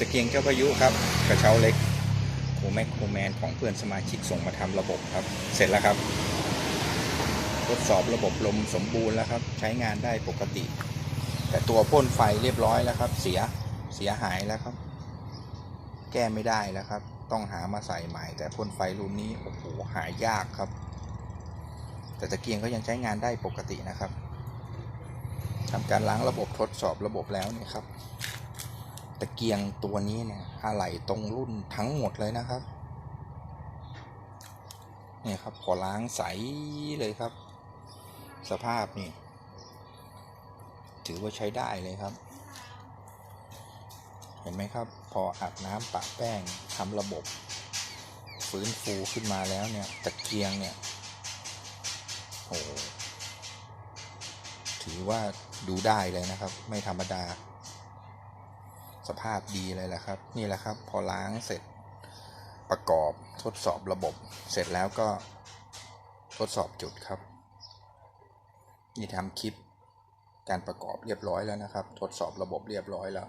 ตะเกียงเจ้าพายุครับ กระเช้าเล็กโคแมกโคแมนของเพื่อนสมาชิกส่งมาทำระบบครับ เสร็จแล้วครับ ทดสอบระบบลมสมบูรณ์แล้วครับ ใช้งานได้ปกติ แต่ตัวพ่นไฟเรียบร้อยแล้วครับ เสียเสียหายแล้วครับ แก้ไม่ได้แล้วครับ ต้องหามาใส่ใหม่ แต่พ่นไฟรุ่นนี้โอ้โหหายากครับ แต่ตะเกียงก็ยังใช้งานได้ปกตินะครับทำการล้างระบบทดสอบระบบแล้วเนี่ยครับ ตะเกียงตัวนี้เนี่ยอะไหล่ตรงรุ่นทั้งหมดเลยนะครับเนี่ยครับพอล้างใสเลยครับ สภาพนี่ ถือว่าใช้ได้เลยครับ เห็นไหมครับ พออาบน้ำปะแป้งทำระบบ ฟื้นฟูขึ้นมาแล้วเนี่ย ตะเกียงเนี่ยโอ้โหถือว่าดูได้เลยนะครับ ไม่ธรรมดา สภาพดีเลยแหละครับ นี่แหละครับ พอล้างเสร็จประกอบทดสอบระบบ เสร็จแล้วก็ทดสอบจุดครับ นี่ทำคลิปการประกอบเรียบร้อยแล้วนะครับ ทดสอบระบบเรียบร้อยแล้ว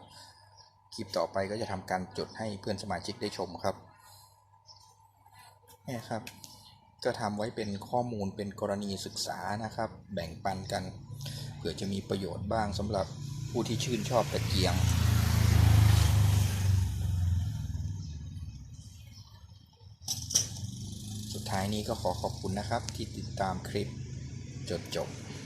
คลิปต่อไปก็จะทำการจุดให้เพื่อนสมาชิกได้ชมครับนี่ครับ ก็ทำไว้เป็นข้อมูลเป็นกรณีศึกษานะครับ แบ่งปันกันเผื่อจะมีประโยชน์บ้างสำหรับผู้ที่ชื่นชอบตะเกียง สุด ท้ายนี้ก็ขอขอบคุณนะครับที่ติดตามคลิปจนจบ